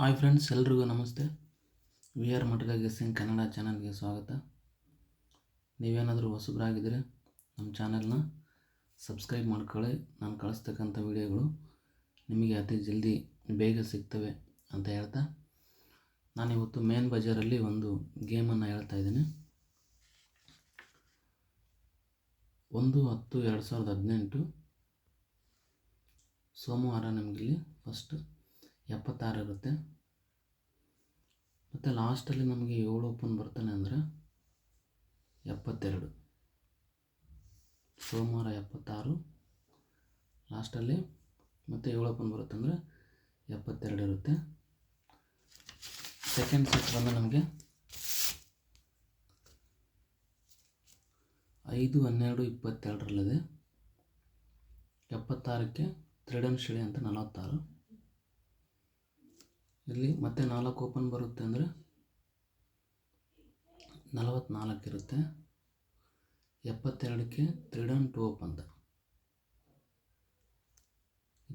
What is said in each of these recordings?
Hi friends ಎಲ್ರಿಗೂ ನಮಸ್ತೆ. We are Matka guessing Kannada ಚಾನಲ್ಗೆ ಸ್ವಾಗತ. ನೀವೇನಾದರೂ ಹೊಸಬರಾಗಿದ್ದರೆ, ನಮ್ಮ ಚಾನಲ್ನ ಸಬ್ಸ್ಕ್ರೈಬ್ ಮಾಡ್ಕೊಳ್ಳಿ. ನಾನು ಕಳಿಸ್ತಕ್ಕಂಥ ವಿಡಿಯೋಗಳು ನಿಮಗೆ ಅತಿ ಜಲ್ದಿ ಬೇಗ ಸಿಗ್ತವೆ ಅಂತ ಹೇಳ್ತಾ ನಾನಿವತ್ತು ಮೇನ್ ಬಜಾರಲ್ಲಿ ಒಂದು ಗೇಮನ್ನು ಹೇಳ್ತಾ ಇದ್ದೀನಿ. ಒಂದು ಹತ್ತು ಎರಡು ಸಾವಿರದ ಹದಿನೆಂಟು ಸೋಮವಾರ ನಮಗಿಲ್ಲಿ ಫಸ್ಟ್ ಎಪ್ಪತ್ತಾರು ಇರುತ್ತೆ. ಮತ್ತು ಲಾಸ್ಟಲ್ಲಿ ನಮಗೆ ಏಳು ಓಪನ್ ಬರ್ತಾನೆ ಅಂದರೆ ಎಪ್ಪತ್ತೆರಡು. ಸೋಮವಾರ ಎಪ್ಪತ್ತಾರು. ಲಾಸ್ಟಲ್ಲಿ ಮತ್ತು ಏಳು ಓಪನ್ ಬರುತ್ತೆ ಅಂದರೆ ಎಪ್ಪತ್ತೆರಡು ಇರುತ್ತೆ. ಸೆಕೆಂಡ್ ಸೆಟ್ ಬಂದು ನಮಗೆ ಐದು ಹನ್ನೆರಡು ಇಪ್ಪತ್ತೆರಡರಲ್ಲಿದೆ. ಎಪ್ಪತ್ತಾರಕ್ಕೆ ತ್ರಿಡನ್ ಶಿಳೆ ಅಂತ ನಲವತ್ತಾರು. ಇಲ್ಲಿ ಮತ್ತೆ ನಾಲ್ಕು ಓಪನ್ ಬರುತ್ತೆ ಅಂದರೆ ನಲವತ್ತ್ನಾಲ್ಕು ಇರುತ್ತೆ. ಎಪ್ಪತ್ತೆರಡಕ್ಕೆ ತ್ರಿಡನ್ ಟೋಪ್ ಅಂತ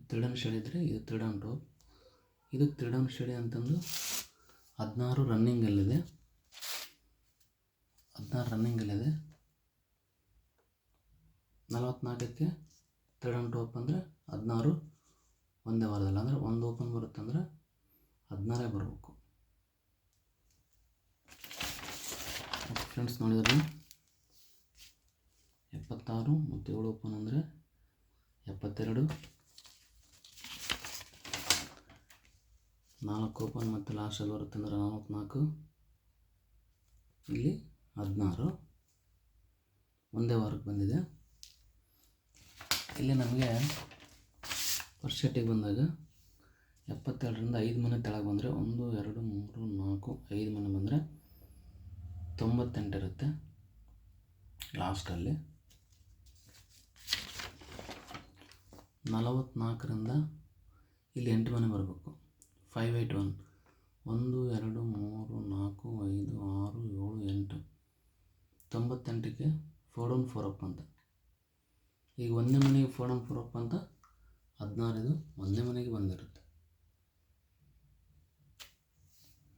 ತ್ರಿಡನ್ ಸ್ಟೇಡಿ ಇದ್ದರೆ ಇದು ತ್ರಿಡನ್ ಟೋಪ್ ಇದು ತ್ರಿಡನ್ ಶೆಡಿ ಅಂತಂದು ಹದಿನಾರು ರನ್ನಿಂಗಲ್ಲಿದೆ ಹದಿನಾರು ರನ್ನಿಂಗಲ್ಲಿದೆ ನಲವತ್ತ್ನಾಲ್ಕಕ್ಕೆ ತ್ರಿಡನ್ ಟೋಪ್ ಅಂದರೆ ಹದಿನಾರು ಒಂದೇ ವಾರದಲ್ಲಿ, ಅಂದರೆ ಒಂದು ಓಪನ್ ಹದಿನಾರೇ ಬರಬೇಕು. ಫ್ರೆಂಡ್ಸ್ ನೋಡಿದ್ರೆ ಎಪ್ಪತ್ತಾರು ಮತ್ತು ಏಳು ಓಪನ್ ಅಂದರೆ ಎಪ್ಪತ್ತೆರಡು. ನಾಲ್ಕು ಓಪನ್ ಮತ್ತು ಲಾಸ್ಟಲ್ಲಿ ಬರುತ್ತೆ ಅಂದರೆ ನಲವತ್ತ್ನಾಲ್ಕು ಇಲ್ಲಿ ಹದಿನಾರು. ಒಂದೇ ವಾರಕ್ಕೆ ಬಂದಿದೆ. ಇಲ್ಲಿ ನಮಗೆ ವರ್ಷೆಟ್ಟಿಗೆ ಬಂದಾಗ ಎಪ್ಪತ್ತೆರಡರಿಂದ ಐದು ಮನೆ ತೆಳಗೆ ಬಂದರೆ ಒಂದು, ಎರಡು, ಮೂರು, ನಾಲ್ಕು, ಐದು ಮನೆ ಬಂದರೆ ತೊಂಬತ್ತೆಂಟು ಇರುತ್ತೆ ಲಾಸ್ಟಲ್ಲಿ. ನಲವತ್ತ್ನಾಲ್ಕರಿಂದ ಇಲ್ಲಿ ಎಂಟು ಮನೆ ಬರಬೇಕು. Five eight one. ಒಂದು, ಎರಡು, ಮೂರು, ನಾಲ್ಕು, ಐದು, ಆರು, ಏಳು, ಎಂಟು. ತೊಂಬತ್ತೆಂಟಕ್ಕೆ ಫೋರ್ ಒನ್ ಫೋರ್ ಅಪ್ ಅಂತ. ಈಗ ಒಂದೇ ಮನೆಗೆ ಫೋರ್ ಒನ್ ಫೋರ್ ಅಪ್ ಅಂತ ಹದಿನಾರಿದು ಒಂದೇ ಮನೆಗೆ ಬಂದಿರುತ್ತೆ.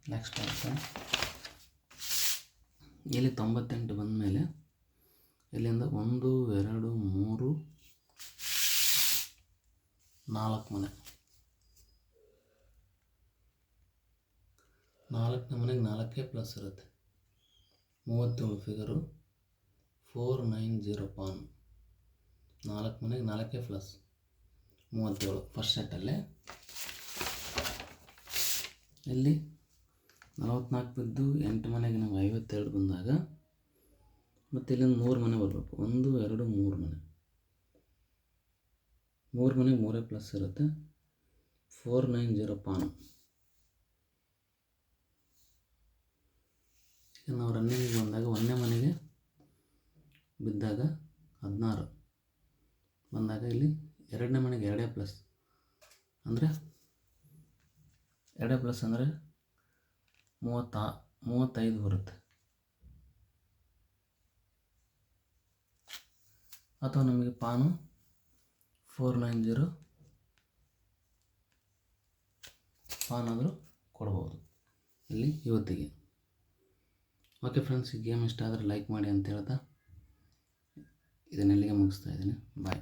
ನೆಕ್ಸ್ಟ್ ಆಪ್ಷನ್ ಇಲ್ಲಿ ತೊಂಬತ್ತೆಂಟು ಬಂದ ಮೇಲೆ ಇಲ್ಲಿಂದ ಒಂದು, ಎರಡು, ಮೂರು, ನಾಲ್ಕು ಮನೆ. ನಾಲ್ಕನೇ ಮನೆಗೆ ನಾಲ್ಕೇ ಪ್ಲಸ್ ಇರುತ್ತೆ. ಮೂವತ್ತೇಳು ಫಿಗರು ಫೋರ್ ನೈನ್ ಜೀರೋ ಪಾನ್ ನಾಲ್ಕು ಮನೆಗೆ ನಾಲ್ಕೇ ಪ್ಲಸ್ ಮೂವತ್ತೇಳು ಫಸ್ಟ್ ಸೆಟ್ಟಲ್ಲೇ ಇಲ್ಲಿ ನಲವತ್ನಾಲ್ಕು ಬಿದ್ದು ಎಂಟು ಮನೆಗೆ ನಮ್ಗೆ ಐವತ್ತೆರಡು ಬಂದಾಗ ಮತ್ತು ಇಲ್ಲಿಂದ ಮೂರು ಮನೆ ಬರಬೇಕು. ಒಂದು, ಎರಡು, ಮೂರು ಮನೆ. ಮೂರು ಮನೆಗೆ ಮೂರೇ ಪ್ಲಸ್ ಇರುತ್ತೆ. ಫೋರ್ ನೈನ್ ಜೀರೋ ಪಾನ್. ನಾವು ರನ್ನಿಂಗ್ ಬಂದಾಗ ಒಂದನೇ ಮನೆಗೆ ಬಿದ್ದಾಗ ಹದಿನಾರು. ಬಂದಾಗ ಇಲ್ಲಿ ಎರಡನೇ ಮನೆಗೆ ಎರಡೇ ಪ್ಲಸ್. ಅಂದರೆ ಎರಡೇ ಪ್ಲಸ್ ಅಂದರೆ ಮೂವತ್ತ, ಮೂವತ್ತೈದು ಬರುತ್ತೆ. ಅಥವಾ ನಮಗೆ ಪಾನು ಫೋರ್ ನೈನ್ ಜೀರೋ ಪಾನ್ ಆದರೂ ಕೊಡ್ಬೋದು ಇಲ್ಲಿ ಇವತ್ತಿಗೆ. ಓಕೆ ಫ್ರೆಂಡ್ಸ್ ಈ ಗೇಮ್ ಇಷ್ಟ ಆದರೆ ಲೈಕ್ ಮಾಡಿ ಅಂತ ಹೇಳ್ತಾ ಇದನ್ನೆಲ್ಲಿಗೆ ಮುಗಿಸ್ತಾ ಇದ್ದೀನಿ. ಬಾಯ್